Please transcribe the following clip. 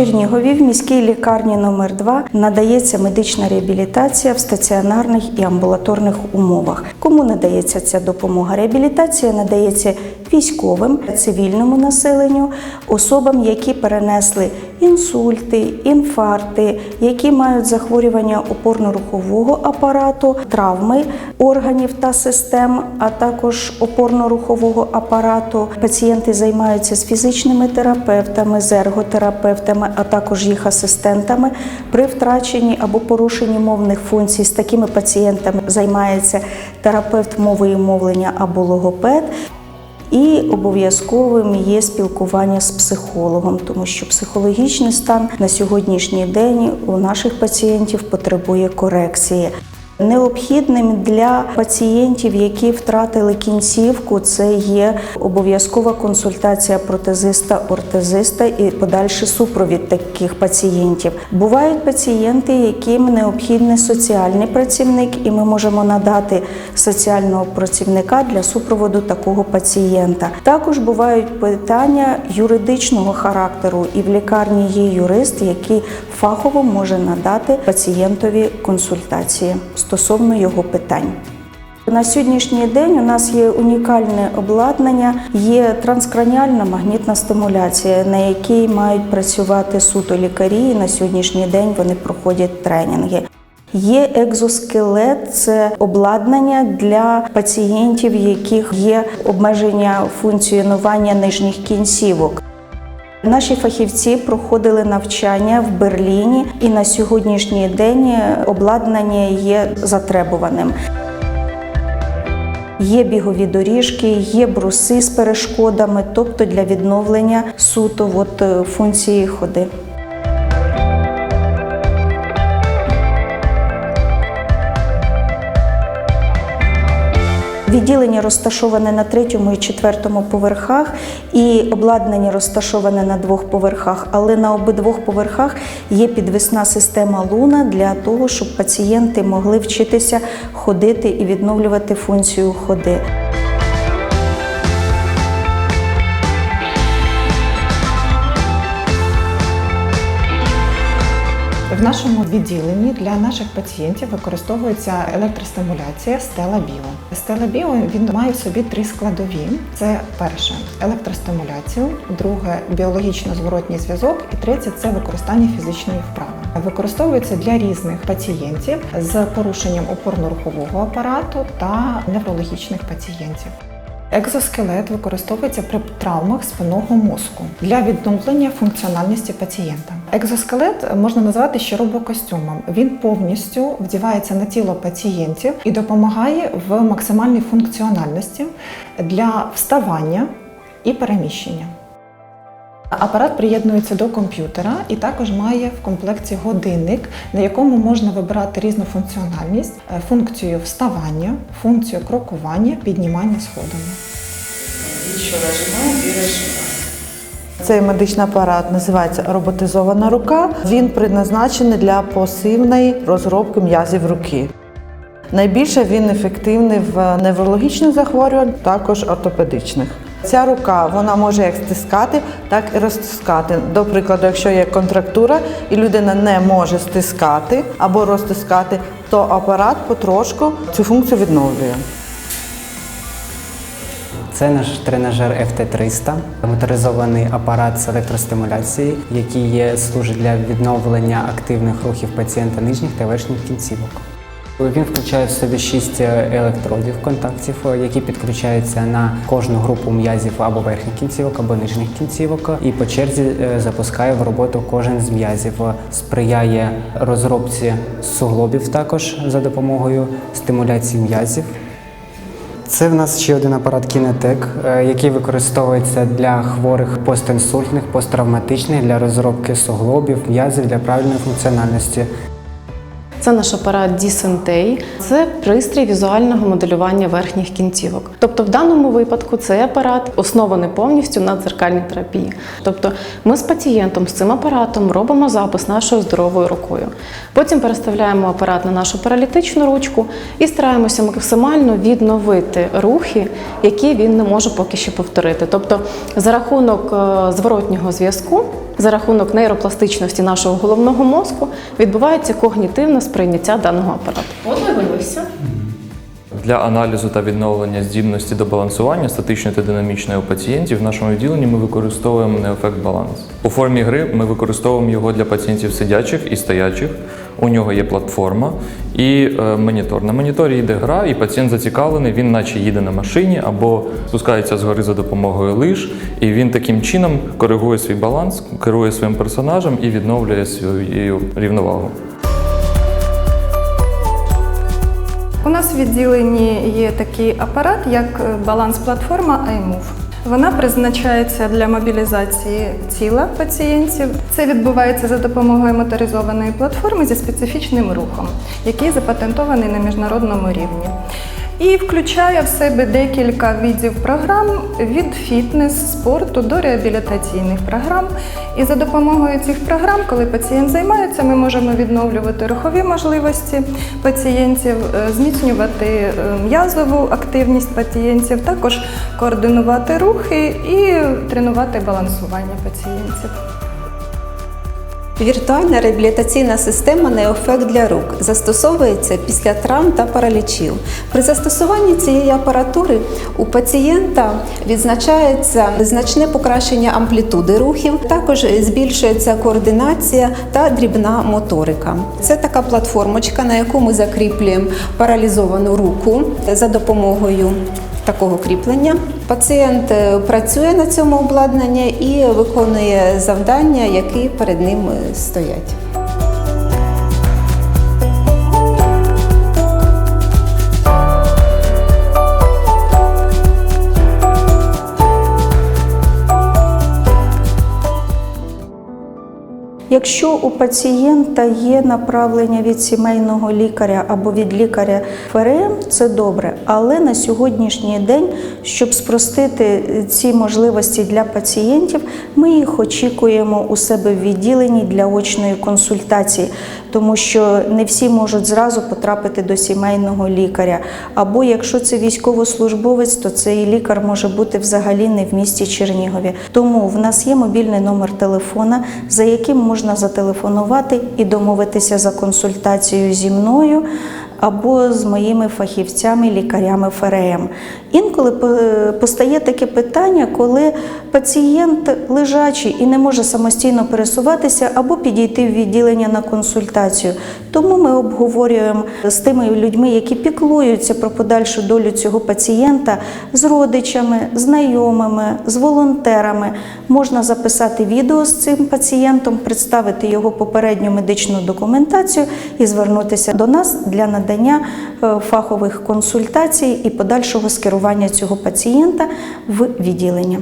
Чернігові в міській лікарні номер 2 надається медична реабілітація в стаціонарних і амбулаторних умовах. Кому надається ця допомога? Реабілітація надається військовим, цивільному населенню, особам, які перенесли інсульти, інфаркти, які мають захворювання опорно-рухового апарату, травми органів та систем, а також опорно-рухового апарату. Пацієнти займаються з фізичними терапевтами, з ерготерапевтами, а також їх асистентами при втраченні або порушенні мовних функцій. З такими пацієнтами займається терапевт мови і мовлення або логопед. І обов'язковим є спілкування з психологом, тому що психологічний стан на сьогоднішній день у наших пацієнтів потребує корекції. Необхідним для пацієнтів, які втратили кінцівку, це є обов'язкова консультація протезиста, ортезиста і подальший супровід таких пацієнтів. Бувають пацієнти, яким необхідний соціальний працівник, і ми можемо надати соціального працівника для супроводу такого пацієнта. Також бувають питання юридичного характеру, і в лікарні є юрист, який фахово може надати пацієнтові консультації стосовно його питань. На сьогоднішній день у нас є унікальне обладнання, є транскраніальна магнітна стимуляція, на якій мають працювати суто лікарі. І на сьогоднішній день вони проходять тренінги. Є екзоскелет, це обладнання для пацієнтів, яких є обмеження функціонування нижніх кінцівок. Наші фахівці проходили навчання в Берліні, і на сьогоднішній день обладнання є затребуваним. Є бігові доріжки, є бруси з перешкодами, тобто для відновлення суто от, е, функції ходи. Відділення розташоване на третьому і четвертому поверхах, і обладнання розташоване на двох поверхах, але на обидвох поверхах є підвісна система луна для того, щоб пацієнти могли вчитися ходити і відновлювати функцію ходи. В нашому відділенні для наших пацієнтів використовується електростимуляція Stella Bio. Stella Bio він має в собі три складові: це перше електростимуляцію, друге біологічно зворотній зв'язок, і третє це використання фізичної вправи. Використовується для різних пацієнтів з порушенням опорно-рухового апарату та неврологічних пацієнтів. Екзоскелет використовується при травмах спинного мозку для відновлення функціональності пацієнта. Екзоскелет можна назвати ще робокостюмом. Він повністю вдівається на тіло пацієнтів і допомагає в максимальній функціональності для вставання і переміщення. Апарат приєднується до комп'ютера і також має в комплекті годинник, на якому можна вибирати різну функціональність, е, функцію вставання, функцію крокування, піднімання сходами. Еще нажимаем и разжимаем. Цей медичний апарат називається роботизована рука. Він призначений для пасивної розробки м'язів руки. Найбільше він ефективний в неврологічних захворюваннях, також ортопедичних. Ця рука вона може як стискати, так і розтискати. До прикладу, якщо є контрактура і людина не може стискати або розтискати, то апарат потрошку цю функцію відновлює. Це наш тренажер FT300, моторизований апарат з електростимуляції, який є, служить для відновлення активних рухів пацієнта нижніх та верхніх кінцівок. Він включає в собі шість електродів контактів, які підключаються на кожну групу м'язів або верхніх кінцівок, або нижніх кінцівок, і по черзі е, запускає в роботу кожен з м'язів, сприяє розробці суглобів також за допомогою стимуляції м'язів. Це в нас ще один апарат Кінетек, який використовується для хворих постінсультних, посттравматичних, для розробки суглобів, м'язів для правильної функціональності. Це наш апарат Дісентей. Це пристрій візуального моделювання верхніх кінцівок. Тобто, в даному випадку цей апарат оснований повністю на дзеркальній терапії. Тобто, ми з пацієнтом з цим апаратом робимо запис нашою здоровою рукою. Потім переставляємо апарат на нашу паралітичну ручку і стараємося максимально відновити рухи, які він не може поки що повторити. Тобто, за рахунок е, зворотнього зв'язку за рахунок нейропластичності нашого головного мозку відбувається когнітивне сприйняття даного апарату. Подивимося. Для аналізу та відновлення здібності до балансування статичної та динамічної у пацієнтів в нашому відділенні ми використовуємо неефект баланс. У формі гри ми використовуємо його для пацієнтів сидячих і стоячих. У нього є платформа і е, монітор. На моніторі йде гра, і пацієнт зацікавлений, він наче їде на машині або спускається з гори за допомогою лиж, і він таким чином коригує свій баланс, керує своїм персонажем і відновлює свою рівновагу. У нас в відділенні є такий апарат, як е, баланс-платформа iMove. Вона призначається для мобілізації тіла пацієнтів. Це відбувається за допомогою моторизованої платформи зі специфічним рухом, який запатентований на міжнародному рівні. І включає в себе декілька видів програм від фітнес, спорту до реабілітаційних програм. І за допомогою цих програм, коли пацієнт займається, ми можемо відновлювати рухові можливості пацієнтів, е, зміцнювати е, м'язову активність пацієнтів, також координувати рухи і тренувати балансування пацієнтів. Віртуальна реабілітаційна система «Неофект для рук застосовується після травм та паралічів. При застосуванні цієї апаратури у пацієнта відзначається значне покращення амплітуди рухів, також збільшується координація та дрібна моторика. Це така платформочка, на яку ми закріплюємо паралізовану руку за допомогою такого кріплення. Пацієнт е, працює на цьому обладнанні і виконує завдання, які перед ним е, стоять. Якщо у пацієнта є направлення від сімейного лікаря або від лікаря ФРМ, це добре. Але на сьогоднішній день, щоб спростити ці можливості для пацієнтів, ми їх очікуємо у себе в відділенні для очної консультації, тому що не всі можуть зразу потрапити до сімейного лікаря. Або якщо це військовослужбовець, то цей лікар може бути взагалі не в місті Чернігові. Тому в нас є мобільний номер телефона, за яким можна зателефонувати і домовитися за консультацією зі мною або з моїми фахівцями, лікарями ФРМ. Інколи постає таке питання, коли пацієнт лежачий і не може самостійно пересуватися або підійти в відділення на консультацію. Тому ми обговорюємо з тими людьми, які піклуються про подальшу долю цього пацієнта, з родичами, знайомими, з волонтерами. Можна записати відео з цим пацієнтом, представити його попередню медичну документацію і звернутися до нас для надання е, фахових консультацій і подальшого скерування цього пацієнта в відділення.